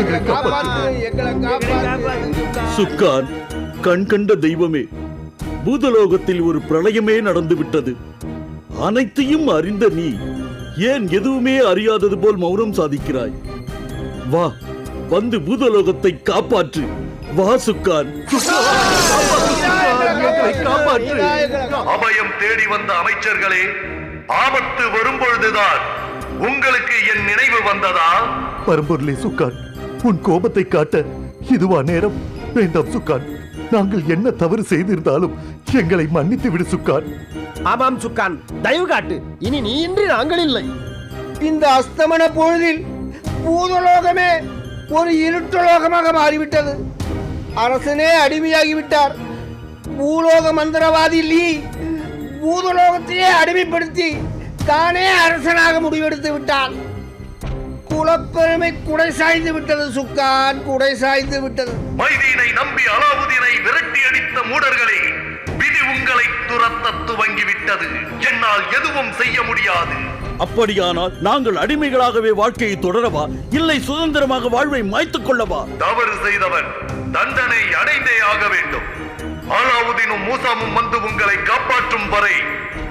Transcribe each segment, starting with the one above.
எங்களை சுக்கான் கண் கண்ட தெய்வமே பூதலோகத்தில் ஒரு பிரளயமே நடந்து விட்டது அனைத்தையும் அறிந்த நீ ஏன் எதுவுமே அறியாதது போல் மௌனம் சாதிக்கிறாய்? வா வந்து பூதலோகத்தை காப்பாற்று. வா சுக்கான். காப்பாற்று அபயம் தேடி வந்த அமைச்சர்களே ஆபத்து வரும்பொழுதுதான் உங்களுக்கு என் நினைவு வந்ததா? பரம்பொருளே சுக்கான். உன் கோபத்தை காட்ட இதுவா நேரம்? வேண்டாம் சுக்கான் நாங்கள் என்ன தவறு செய்திருந்தாலும் எங்களை மன்னித்து விடு சுக்கான். ஆமாம் சுக்கான். தயவு காட்டு. இனி நீ இன்றி நாங்கள் இல்லை. இந்த அஸ்தமன பொழுதில் பூதலோகமே ஒரு இருட்டுலோகமாக மாறிவிட்டது. அரசனே அடிமையாகிவிட்டார். பூலோக மந்திரவாதி லீ பூதலோகத்தையே அடிமைப்படுத்தி தானே அரசனாக முடிவெடுத்து விட்டான். குலப்பெருமை குடை சாய்ந்து விட்டது சுக்கான் குடை சாய்ந்து விட்டது. மைதீனை நம்பி அலாவுதீனை விரட்டி அடித்த மூடர்களே விதி உங்களை துரத்த துவங்கிவிட்டது என்னால் எதுவும் செய்ய முடியாது. அப்படியானால் நாங்கள் அடிமைகளாகவே வாழ்க்கையை தொடரவா? இல்லை சுதந்திரமாக வாழ்வை மாய்த்துக் கொள்ளவா? தவறு செய்தவன் தண்டனை அடைந்தே ஆக வேண்டும். அலாவுதீனும் மூசாமும் வந்து உங்களை காப்பாற்றும் வரை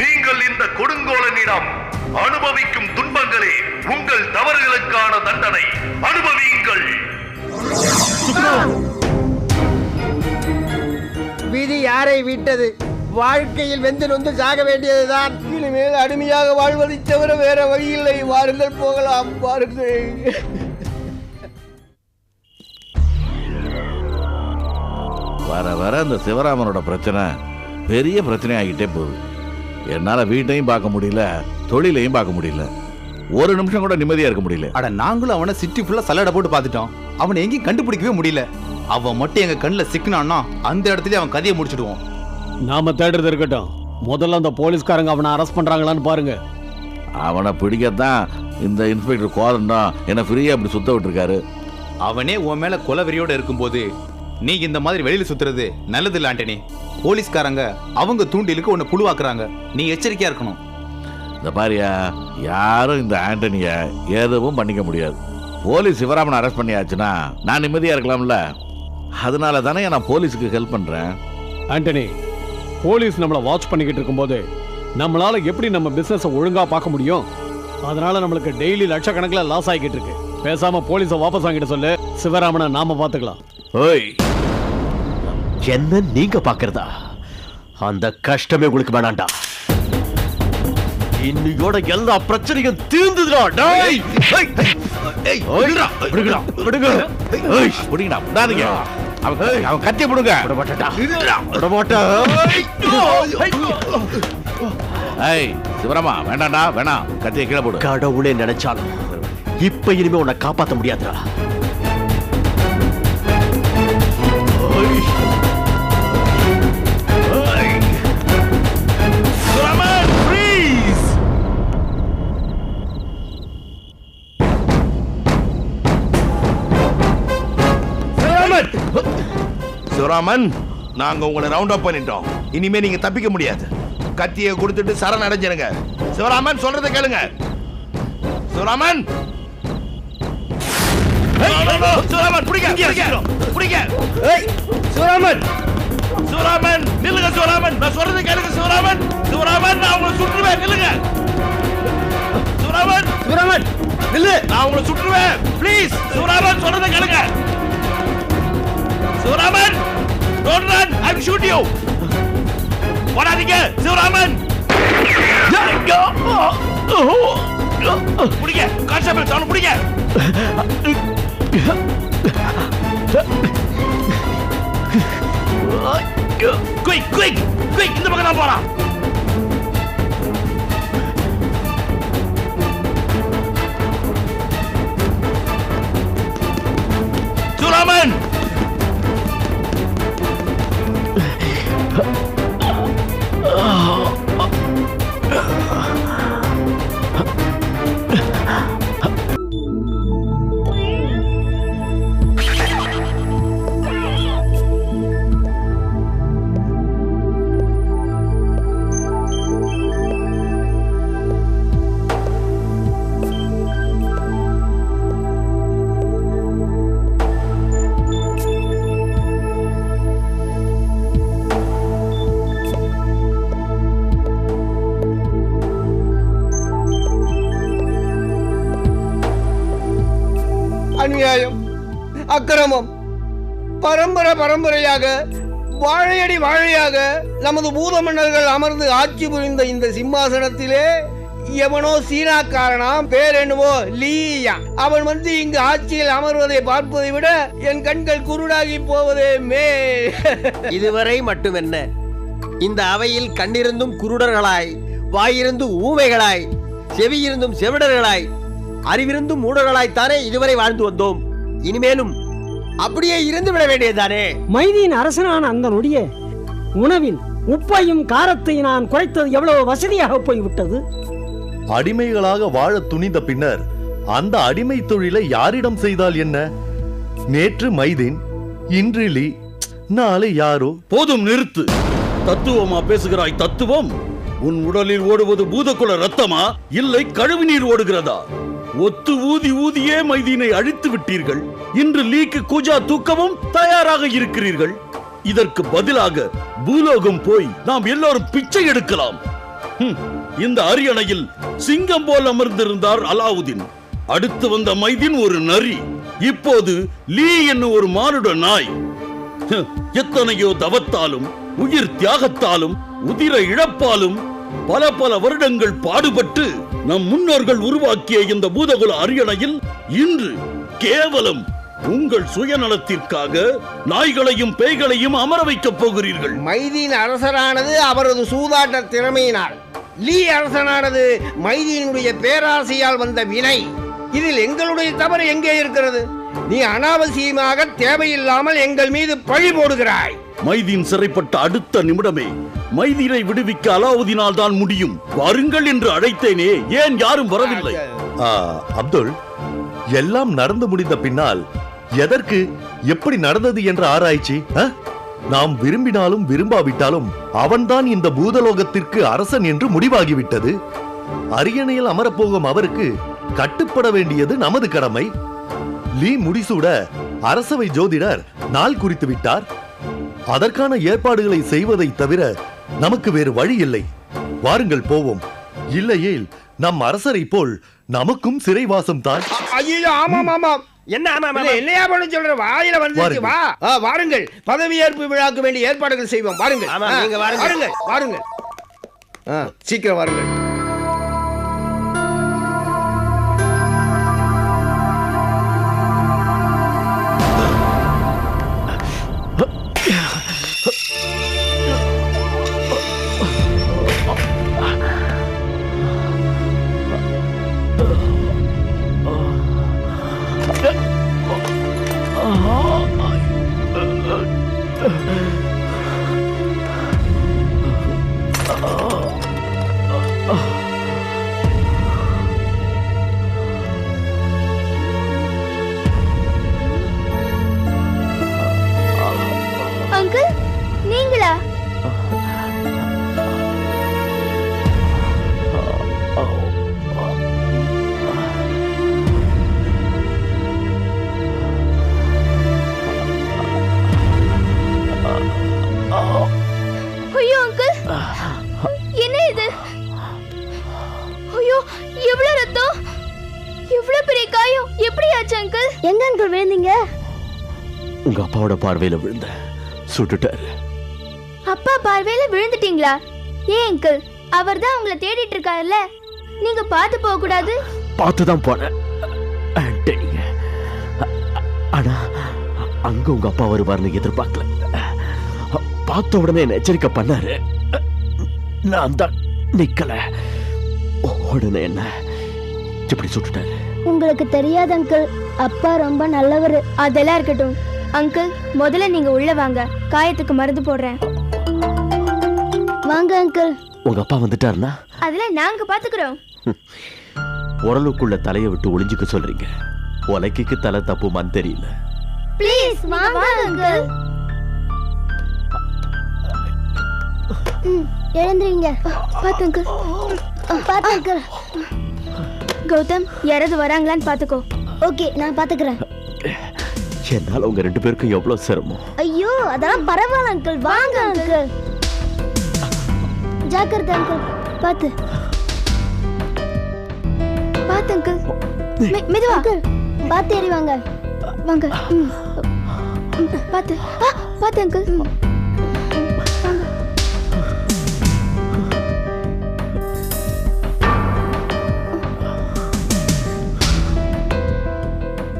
நீங்கள் இந்த கொடுங்கோலனிடம் அனுபவிக்கும் துன்பங்களே உங்கள் தவறுகளுக்கான தண்டனை. அனுபவியுங்கள். விதி யாரை விட்டது? வாழ்க்கையில் வெந்து நொந்து சாக வேண்டியதுதான். இனிமேல் அடிமையாக வாழ்வதை தவிர வேற வழி இல்லை வாருங்கள் போகலாம் வாருங்கள். வர வர இந்த சிவராமனோட பிரச்சனை பெரிய பிரச்சனை ஆகிட்டே போகுது. என்னால் வீட்டையும் பார்க்க முடியல தொழிலையும் பார்க்க முடியல. ஒரு நிமிஷம் கூட நிம்மதியாக இருக்க முடியல. அட நாங்களும் அவனை சிட்டி ஃபுல்லா சல்லடை போட்டு பார்த்துட்டோம். அவனை எங்கேயும் கண்டுபிடிக்கவே முடியல. அவன் மட்டும் எங்க கண்ணில் சிக்கினான்னா அந்த இடத்துல அவன் கதையை முடிச்சிடுவோம். நாம தேடுறது இருக்கட்டும். முதல்ல அந்த போலீஸ்காரங்க அவனை அரெஸ்ட் பண்றாங்களான்னு பாருங்க. அவனை பிடிக்கத்தான் இந்த இன்ஸ்பெக்டர் கோதன் தான். என்னை ஃப்ரீயாக அப்படி சுத்த விட்டுருக்காரு. அவனே உன் மேல கொலவெறியோட இருக்கும்போது நீ இந்த மாதிரி வெளியில சுத்துறது நல்லது இல்ல ஆண்டனி. போலீஸ்காரங்க அவங்க தூண்டிலுக்கு உன்னை புழுவாக்குறாங்க. நீ எச்சரிக்கையா இருக்கணும். இந்த பாரியா யாரும் இந்த ஆண்டனியை எதுவும் பண்ணிக்க முடியாது. போலீஸ் சிவராமனை அரெஸ்ட் பண்ணியாச்சுன்னா நான் நிம்மதியாக இருக்கலாம்ல? அதனால தானே நான் போலீஸுக்கு ஹெல்ப் பண்ணுறேன் ஆண்டனி போலீஸ் நம்மள வாட்ச் பண்ணிக்கிட்டு இருக்கும்போது நம்மளால எப்படி நம்ம பிசினஸ் ஒழுங்கா பார்க்க முடியும்? அதனால நம்மளுக்கு டெய்லி லட்சக்கணக்கில் லாஸ் ஆகிக்கிட்டு இருக்கு. பேசாம போலீஸை வாபஸ் வாங்கிட்டு சொல்லு. சிவராமனை நாம பாத்துக்கலாம் ஓய் என்ன நீங்க பாக்குறதா? அந்த கஷ்டமே உங்களுக்கு வேணாண்டா. இன்னையோட எல்லா பிரச்சனையும் தீர்ந்துதுடா டேய் ஏய், விடுடா, விடுங்கடா, விடுங்க. ஏய், பிடிங்கடா விடாதீங்க. அவன் அவன் கத்திய பிடுங்க. விட. விட மாட்டேன். ஏய் சிவராமா வேண்டாம்டா வேணாம். கத்தியை கீழே போடு. கடவுளே நினைச்சாலும் இப்ப இனிமே உன்னை காப்பாத்த முடியாதுடா. சிவராமன் நாங்க உங்களை ரவுண்ட் அப் பண்ணிட்டோம். இனிமே நீங்க தப்பிக்க முடியாது. கத்தியை கொடுத்துட்டு சரண் அடைஞ்சிருங்க. சிவராமன் சொல்றதை கேளுங்க. சிவராமன்! சிவராமன்! பிடிக்க பிடிக்க பிடிக்க சிவராமன்! சிவராமன் நில்லுங்க சிவராமன். நான் சொல்றதை கேளுங்க சிவராமன். சிவராமன் நான் உங்களை சுற்றுவேன் நில்லுங்க. சிவராமன்! சிவராமன் நில்லு! நான் உங்களை சுற்றுவேன். ப்ளீஸ் சிவராமன் சொல்றதை கேளுங்க. Sivaraman! Don't run I will shoot you போடாதீங்க சிவராமன் பிடிங்க கான்ஸ்டபிள் அவனை பிடிங்க. குயிக் குயிக் குயிக் இந்த பக்கம் தான் போறான் அக்கிரமம். பரம்பரை பரம்பரையாக வாழையடி வாழையாக நமது பூத மன்னர்கள் அமர்ந்து ஆட்சி புரிந்த இந்த சிம்மாசனத்திலே எவனோ சீனாக்காரனாம் பேர் என்னவோ லீயா. அவன் வந்து இங்கு ஆட்சியில் அமர்வதை பார்ப்பதை விட என் கண்கள் குருடாகி போவதே மே இதுவரை மட்டுமென்ன இந்த அவையில் கண்ணிருந்தும் குருடர்களாய் வாயிருந்தும் ஊமைகளாய் செவியிருந்தும் செவிடர்களாய் அறிவிருந்தும் மூடர்களாய்த்தானே இதுவரை வாழ்ந்து வந்தோம். இனிமேலும் அப்படியே இருந்து விட வேண்டியதுதானே? மைதியின் அரசனான அந்த நொடிய உணவில் உப்பையும் காரத்தை நான் குறைத்தது எவ்வளவு வசதியாக போய்விட்டது? அடிமைகளாக வாழ துணிந்த பின்னர் அந்த அடிமை தொழிலை யாரிடம் செய்தால் என்ன? நேற்று மைதீன் இன்று லீ நாளை யாரோ? போதும் நிறுத்து. தத்துவமா பேசுகிறாய் தத்துவம்? உன் உடலில் ஓடுவது பூதகுல ரத்தமா இல்லை கழுவுநீர் ஓடுகிறதா? ஒத்து ஊதி ஊதியே மைதீனை அழித்து விட்டீர்கள். இன்று லீக்கு கூஜா தூக்கவும் தயாராக இருக்கிறீர்கள். இதற்கு பதிலாக பூலோகம் போய் நாம் எல்லோரும் பிச்சை எடுக்கலாம். ஹம், இந்த அரியணையில் சிங்கம் போல் அமர்ந்திருந்தார் அலாவுதீன். அடுத்து வந்த மைதீன் ஒரு நரி. இப்போது லீ என்னும் ஒரு மானுட நாய். எத்தனையோ தவத்தாலும் உயிர் தியாகத்தாலும் உதிர இழப்பாலும் பல பல வருடங்கள் பாடுபட்டு நம் முன்னோர்கள் உருவாக்கிய இந்த பூதகுல அரியணையில் இன்று கேவலம் உங்கள் சுயநலத்திற்காக நாய்களையும் பேய்களையும் அமர வைக்கப் போகிறீர்கள். மைதீன் அரசரானது அவரது சூதாட்ட திறமையினால் லீ அரசனானது மைதீனுடைய பேராசையால் வந்த வினை. இதில் எங்களுடைய தவறு எங்கே இருக்கிறது? நீ அனாவசியமாக தேவையில்லாமல் எங்கள் மீது பழி போடுகிறாய். மைதீன் சிறைப்பட்ட அடுத்த நிமிடமே மைதீனை விடுவிக்க அலாவுதீனால் தான் முடியும். வாருங்கள் என்று அழைத்தேனே ஏன் யாரும் வரவில்லை? அப்துல் எல்லாம் நடந்து முடிந்த பின்னால் எதற்கு எப்படி நடந்தது என்ற ஆராய்ச்சி? நாம் விரும்பினாலும் விரும்பாவிட்டாலும் அவன்தான் இந்த பூதலோகத்திற்கு அரசன் என்று முடிவாகிவிட்டது. அரியணையில் அமரப்போகும் அவருக்கு கட்டுப்பட வேண்டியது நமது கடமை. லீ முடிசூட அரசவை ஜோதிடர் நாள் குறித்து விட்டார் அதற்கான ஏற்பாடுகளை செய்வதை தவிர நமக்கு வேறு வழி இல்லை. வாருங்கள் போவோம். இல்லையேல் நம் அரசரை போல் நமக்கும் சிறைவாசம் தான். ஐயோ ஆமாம் ஆமாம். என்ன ஆமா இல்ல, என்னையா பண்ண சொல்ற? வாயில வந்து வா. வாருங்கள். பதவியேற்பு விழாக்கு வேண்டிய ஏற்பாடுகள் செய்வோம். வாருங்கள். வாருங்கள் வாருங்கள். ஆ, சீக்கிரம் வாருங்கள். ஐயோ அங்கிள் என்ன இது? ஐயோ எவ்வளவு ரத்தம்? எவ்வளவு பெரிய காயம்? எப்படி ஆச்சு அங்கிள் எங்க அங்கிள் விழுந்தீங்க? உங்க அப்பாவோட பார்வையில விழுந்த பார்வையில விழுந்துட்டீங்களா? ஏன் அங்கிள்? அவர் தான் உங்களை தேடிட்டு இருக்காருல்ல நீங்க பார்த்து போக கூடாது பார்த்து தான் போனேன் ஆண்டனிங்க ஆனா அங்க உங்க அப்பா வருவார்னு எதிர்பார்க்கல. பார்த்த உடனே என்ன எச்சரிக்கை பண்ணாரு. நான் தான் நிக்கல. உடனே என்ன? இப்படி சுட்டுட்டாரு. உங்களுக்கு தெரியாது அங்கிள். அப்பா ரொம்ப நல்லவர். அதெல்லாம் இருக்கட்டும். அங்கிள் முதல்ல நீங்க உள்ள வாங்க. காயத்துக்கு மருந்து போடுறேன். வாங்க அங்கிள் உங்க அப்பா வந்துட்டாருன்னா? அதெல்லாம் நாங்க பாத்துக்கிறோம். உரலுக்குள்ள தலையை விட்டு ஒளிஞ்சுக்க சொல்றீங்க. உலக்கைக்கு தலை தப்புமான்னு தெரியல. ப்ளீஸ் வாங்க அங்கிள் எழுந்துறீங்க பாத்து அங்கிள் பாத்து அங்கிள் கௌதம் யாராவது வராங்களான்னு பாத்துக்கோ. ஓகே நான் பாத்துக்கிறேன். என்னால உங்க ரெண்டு பேருக்கும் எவ்வளவு சிரமம்? ஐயோ அதெல்லாம் பரவாயில்ல அங்கிள் வாங்க அங்கிள் ஜாக்கிரதை அங்கிள் பாத்து. பாத்து அங்கிள் மெதுவா. பார்த்து ஏறி வாங்க. வாங்க. பார்த்து பார்த்து அங்கிள்.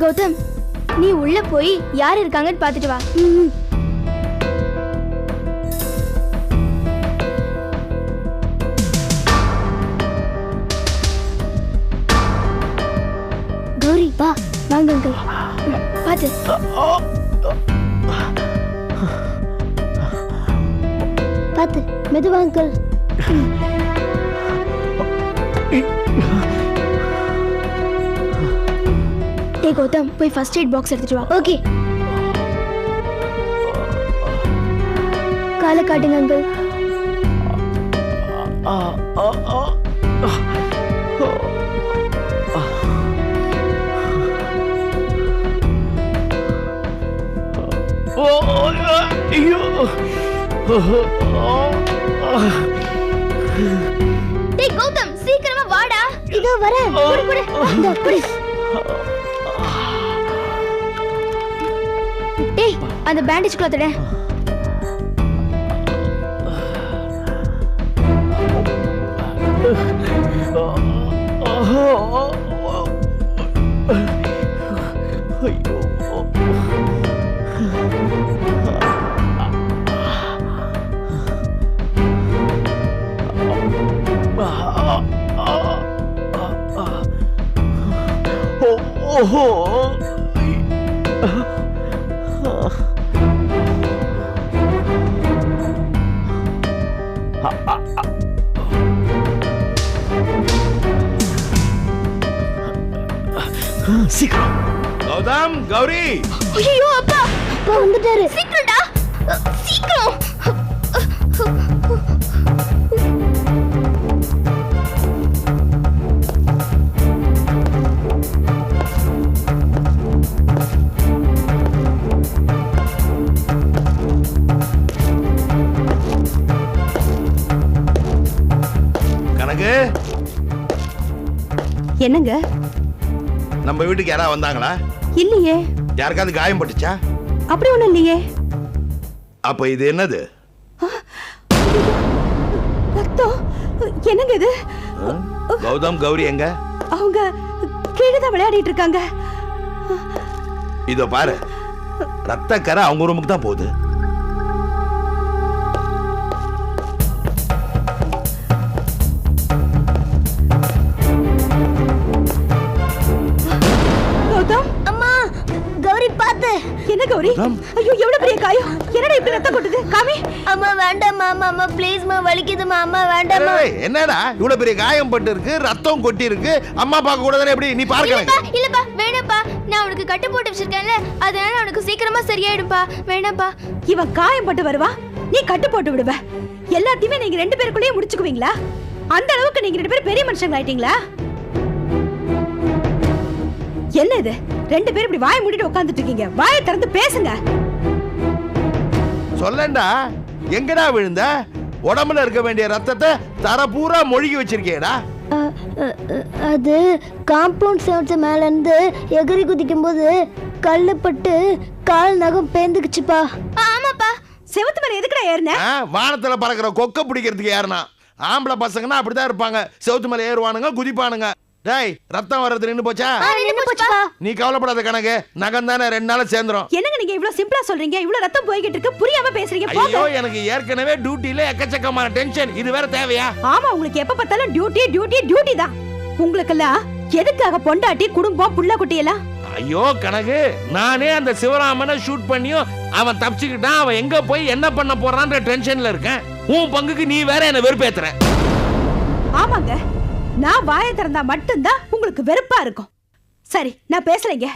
கௌதம் நீ உள்ள போய் யார் இருக்காங்கன்னு பார்த்துட்டு வா. பார்த்து பார்த்து மெதுவா அங்கிள் டே கௌதம் போய் ஃபர்ஸ்ட் எய்ட் பாக்ஸ் எடுத்துட்டு வா ஓகே காலை காட்டுங்க அங்கிள் டேய் கௌதம் சீக்கிரமா வாடா. இதோ வரேன் குடு குடு. இந்த குடு. டேய் அந்த பேண்டேஜ் கிளாத் எடு சீக்கிரம். கௌதம் கௌரி. ஐயோ அப்பா. அப்பா வந்துட்டாரு. சீக்கிரம்டா. சீக்கிரம். என்னங்க? நம்ம வீட்டுக்கு யாராவது வந்தாங்களா? இல்லையே. யாருக்காவது காயம் பட்டுச்சா? அப்படி ஒண்ணும் இல்லையே. அப்ப இது என்னது? ரத்தம். என்னங்க இது? கௌதம் கௌரி எங்க? அவங்க கீழே தான் விளையாடிட்டு இருக்காங்க. இதோ பாரு. ரத்த கரை அவங்க ரூமுக்கு தான் போகுது. என்ன கௌரி? ஐயோ எவ்வளவு பெரிய காயம்? என்னடா இப்படி ரத்தம் கொட்டுது? காமி. அம்மா வேண்டாம்மா அம்மா அம்மா ப்ளீஸ்மா வலிக்குதுமா அம்மா வேண்டாம்மா ஏய், என்னடா? இவ்வளவு பெரிய காயம் பட்டு இருக்கு ரத்தம் கொட்டி இருக்கு அம்மா பார்க்க கூடாதுன்னு எப்படி? நீ இல்லப்பா வேணாம்ப்பா. நான் அவனுக்கு கட்டு போட்டு வச்சிருக்கேன்ல அதனால அவனுக்கு சீக்கிரமா சரியாயிடும்பா வேணாம்ப்பா. இவன் காயம் பட்டு வருவா? நீ கட்டு போட்டு விடுவ. எல்லாத்தையுமே நீங்க ரெண்டு பேருக்குள்ளேயே முடிச்சுக்குவீங்களா? அந்த அளவுக்கு நீங்க ரெண்டு பேரும் பெரிய மனுஷங்க ஆயிட்டீங்களா என்ன இது? ரெண்டு பேரும் இப்படி வாயை மூடிட்டு உட்கார்ந்துட்டு இருக்கீங்க. வாயை திறந்து பேசுங்க. சொல்லண்டா? எங்கடா விழுந்த? உடம்புல இருக்க வேண்டிய ரத்தத்தை தர பூரா மொழிகி வச்சிருக்கேடா அது காம்பவுண்ட் செவத்து மேல இருந்து எகிரி குதிக்கும் போது கல்லு பட்டு கால் நகம் பேந்துக்குச்சுப்பா. ஆமாப்பா. செவத்து மேல எதுக்குடா ஏறின? வானத்துல பறக்கிற கொக்க பிடிக்கிறதுக்கு யாருனா ஆம்பளை பசங்கன்னா அப்படிதான் இருப்பாங்க. செவுத்து மேல ஏறுவானுங்க குதிப்பானுங்க. டேய் ரத்தம் வர்றது நின்னு போச்சா? நீ கவலைப்படாத கணக்கு நகம் தானே ரெண்டு நாள் சேர்ந்துரும். என்னங்க நீங்க இவ்வளவு சிம்பிளா சொல்றீங்க? இவ்வளவு ரத்தம் போய்கிட்டு இருக்கு புரியாம பேசுறீங்க ஐயோ போங்க எனக்கு ஏற்கனவே டியூட்டில எக்கச்சக்கமான டென்ஷன் இது வேற தேவையா? ஆமா உங்களுக்கு எப்ப பார்த்தாலும் டியூட்டி டியூட்டி டியூட்டி தான். உங்களுக்கெல்லாம் எதுக்காக பொண்டாட்டி குடும்பம் புள்ள குட்டி எல்லாம்? ஐயோ கணக்கு நானே அந்த சிவராமனை ஷூட் பண்ணியும் அவன் தப்பிச்சுக்கிட்டான். அவன் எங்க போய் என்ன பண்ண போறான்ற டென்ஷன்ல இருக்கேன். உன் பங்குக்கு நீ வேற என்ன வெறுப்பேத்துற. ஆமாங்க. நான் வாயை திறந்தா மட்டும்தான் உங்களுக்கு வெறுப்பா இருக்கும். சரி நான் பேசலைங்க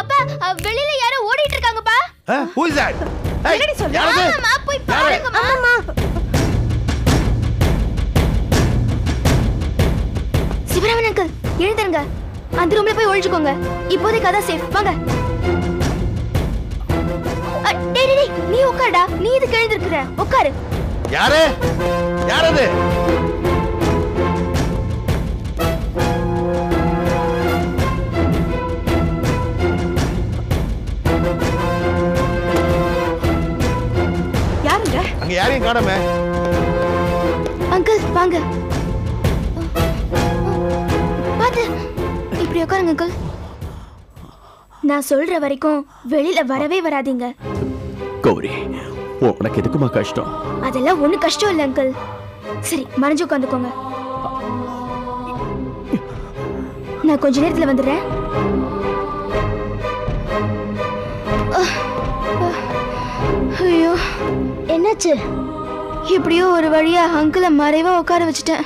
அப்பா வெளியில யாரோ ஓடிட்டு இருக்காங்கப்பா. Who is that? Hey, என்னடி சொல்ற? ஆமாம்மா, போய் பாருங்கம்மா. ஆமாம்மா. சிவராமன் அங்கிள் எழுந்துருங்க. அந்த ரூம்ல போய் ஒழிச்சுக்கோங்க இப்போதைக்கு அதான் சேஃப் வாங்க. அ, டேய் நீ உட்காருடா. நீ இதுக்கு எழுந்திருக்கிற? உட்காரு. யாரு? யாரது யாரையும் காணாம? அங்கிள் வாங்க. பாத்து இப்படி உட்காருங்க அங்கிள். நான் சொல்ற வரைக்கும் வெளியில வரவே வராதீங்க. கௌரி உனக்கு எதுக்குமா கஷ்டம்? அதெல்லாம் ஒண்ணு கஷ்டம் இல்ல அங்கிள். சரி மறைஞ்சு உட்காந்துக்கோங்க. நான் கொஞ்ச நேரத்துல வந்துடுறேன். ஐயோ என்னாச்சு? எப்படியோ ஒரு வழியா அங்கிளை மறைவா உட்கார வச்சுட்டேன்.